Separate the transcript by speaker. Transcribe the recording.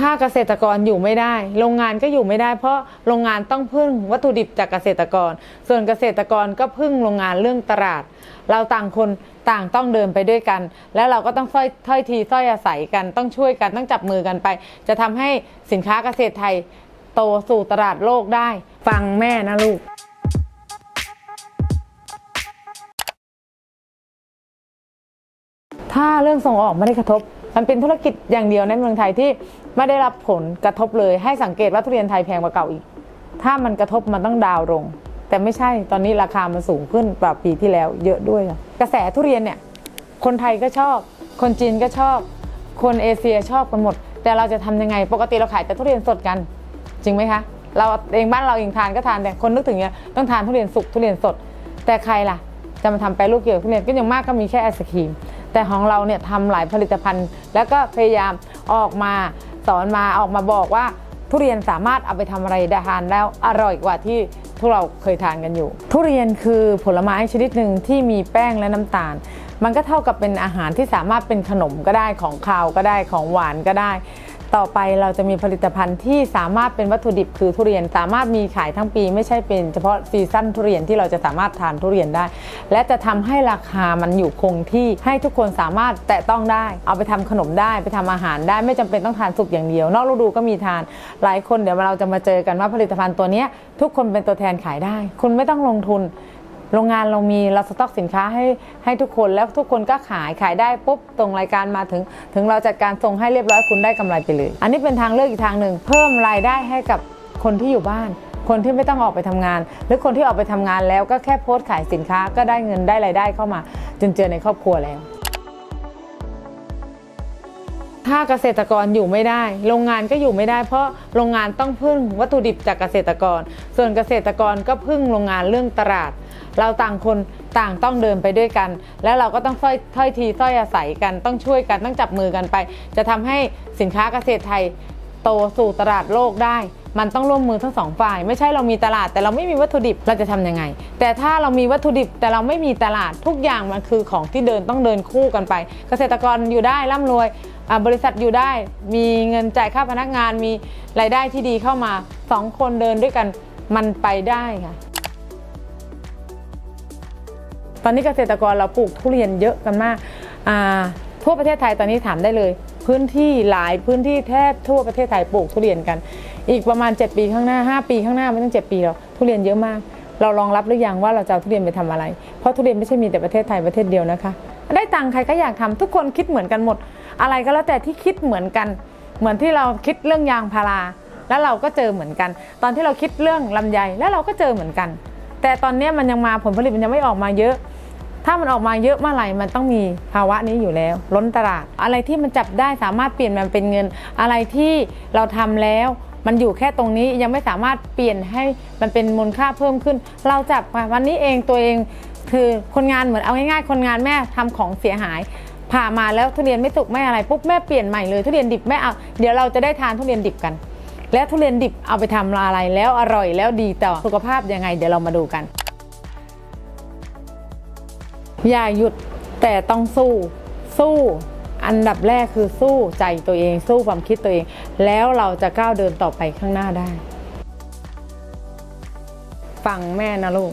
Speaker 1: ถ้าเกษตรกรอยู่ไม่ได้ โรงงานก็อยู่ไม่ได้ เพราะโรงงานต้องพึ่งวัตถุดิบจากเกษตรกร ส่วนเกษตรกรก็พึ่งโรงงานเรื่องตลาด เราต่างคนต่างต้องเดินไปด้วยกัน แล้วเราก็ต้องถ้อยถ้อยทีถ้อยอาศัยกันต้องช่วยกันต้องจับมือกันไป จะทำให้สินค้าเกษตรไทยโตสู่ตลาดโลกได้ ฟังแม่นะลูกถ้าเรื่องส่งออกไม่ได้กระทบ มันเป็นธุรกิจอย่างเดียวในเมืองไทยที่ไม่ได้รับผลกระทบเลย ให้สังเกตว่าทุเรียนไทยแพงกว่าเก่าอีก ถ้ามันกระทบมันต้องดาวลง แต่ไม่ใช่ตอนนี้ราคามันสูงขึ้นกว่าปีที่แล้วเยอะด้วยอะกระแสทุเรียนเนี่ยคนไทยก็ชอบ คนจีนก็ชอบ คนเอเชียชอบกันหมด แต่เราจะทำยังไง ปกติเราขายแต่ทุเรียนสดกัน จริงไหมคะ เราเองบ้านเราเองทานก็ทานแต่คนนึกถึงเนี่ยต้องทานทุเรียนสุกทุเรียนสด แต่ใครล่ะ จะมาทำแปรรูปเกี่ยวกับทุเรียนก็ยังมากก็มีแค่ไอศครีม แต่ของเราเนี่ยทำหลายผลิตภัณฑ์ แล้วก็พยายามออกมาสอนมาออกมาบอกว่าทุเรียนสามารถเอาไปทำอะไรได้ทานแล้วอร่อยกว่าที่พวกเราเคยทานกันอยู่ ทุเรียนคือผลไม้ชนิดหนึ่งที่มีแป้งและน้ำตาล มันก็เท่ากับเป็นอาหารที่สามารถเป็นขนมก็ได้ของคาวก็ได้ของหวานก็ได้ ต่อไปเราจะมีผลิตภัณฑ์ที่สามารถเป็นวัตถุดิบคือทุเรียน สามารถมีขายทั้งปี ไม่ใช่เป็นเฉพาะซีซั่นทุเรียนที่เราจะสามารถทานทุเรียนได้ และจะทำให้ราคามันอยู่คงที่ให้ทุกคนสามารถแตะต้องได้ เอาไปทำขนมได้ไปทำอาหารได้ไม่จำเป็นต้องทานสุกอย่างเดียว นอกฤดูก็มีทาน หลายคนเดี๋ยวเราจะมาเจอกันว่าผลิตภัณฑ์ตัวนี้ทุกคนเป็นตัวแทนขายได้ คุณไม่ต้องลงทุน โรงงานเรามีเราสต็อกสินค้าให้ให้ทุกคนแล้วทุกคนก็ขายขายได้ปุ๊บตรงรายการมาถึง ถึงเราจัดการส่งให้เรียบร้อยคุณได้กำไรไปเลย อันนี้เป็นทางเลือกอีกทางหนึ่งเพิ่มรายได้ให้กับคนที่อยู่บ้าน คนที่ไม่ต้องออกไปทำงาน หรือคนที่ออกไปทำงานแล้วก็แค่โพสต์ขายสินค้าก็ได้เงินได้รายได้เข้ามาจนเจอในครอบครัวแล้วถ้าเกษตรกรอยู่ไม่ได้ โรงงานก็อยู่ไม่ได้ เพราะโรงงานต้องพึ่งวัตถุดิบจากเกษตรกร ส่วนเกษตรกรก็พึ่งโรงงานเรื่องตลาด เราต่างคนต่างต้องเดินไปด้วยกัน แล้วเราก็ต้องถ้อยถ้อยทีถ้อยอาศัยกันต้องช่วยกันต้องจับมือกันไป จะทำให้สินค้าเกษตรไทยโตสู่ตลาดโลกได้มันต้องร่วมมือทั้งสองฝ่าย ไม่ใช่เรามีตลาดแต่เราไม่มีวัตถุดิบเราจะทำยังไง แต่ถ้าเรามีวัตถุดิบแต่เราไม่มีตลาดทุกอย่างมันคือของที่เดินต้องเดินคู่กันไป เกษตรกรอยู่ได้ร่ำรวยบริษัทอยู่ได้มีเงินจ่ายค่าพนักงานมีรายได้ที่ดีเข้ามาสองคนเดินด้วยกันมันไปได้ค่ะ ตอนนี้เกษตรกรเราปลูกทุเรียนเยอะกันมากทั่วประเทศไทยตอนนี้ถามได้เลย พื้นที่หลายพื้นที่แทบทั่วประเทศไทยปลูกทุเรียนกัน อีกประมาณ 7 ปีข้างหน้า 5 ปีข้างหน้าไม่ต้อง 7 ปีหรอกทุเรียนเยอะมาก เราลองรับหรือยังว่าเราจะเอาทุเรียนไปทำอะไร เพราะทุเรียนไม่ใช่มีแต่ประเทศไทยประเทศเดียวนะคะ ได้ตังค์ใครก็อยากทำทุกคนคิดเหมือนกันหมด อะไรก็แล้วแต่ที่คิดเหมือนกัน เหมือนที่เราคิดเรื่องยางพาราแล้วเราก็เจอเหมือนกัน ตอนที่เราคิดเรื่องลำไยแล้วเราก็เจอเหมือนกัน แต่ตอนนี้มันยังมาผลผลิตมันยังไม่ออกมาเยอะ ถ้ามันออกมาเยอะเมื่อไหร่มันต้องมีภาวะนี้อยู่แล้ว ล้นตลาด อะไรที่มันจับได้สามารถเปลี่ยนมันเป็นเงิน อะไรที่เราทำแล้วมันอยู่แค่ตรงนี้ยังไม่สามารถเปลี่ยนให้มันเป็นมูลค่าเพิ่มขึ้น เราจับมาวันนี้เองตัวเองคือคนงานเหมือนเอาง่ายๆ คนงานแม่ทำของเสียหายผ่ามาแล้วทุเรียนไม่สุกไม่อะไรปุ๊บแม่เปลี่ยนใหม่เลยทุเรียนดิบแม่เอาเดี๋ยวเราจะได้ทานทุเรียนดิบกัน แล้วทุเรียนดิบเอาไปทำอะไรแล้วอร่อยแล้วดีต่อสุขภาพยังไง เดี๋ยวเรามาดูกัน อย่าหยุดแต่ต้องสู้ สู้อันดับแรกคือสู้ใจตัวเอง สู้ความคิดตัวเอง แล้วเราจะก้าวเดินต่อไปข้างหน้าได้ ฟังแม่นะลูก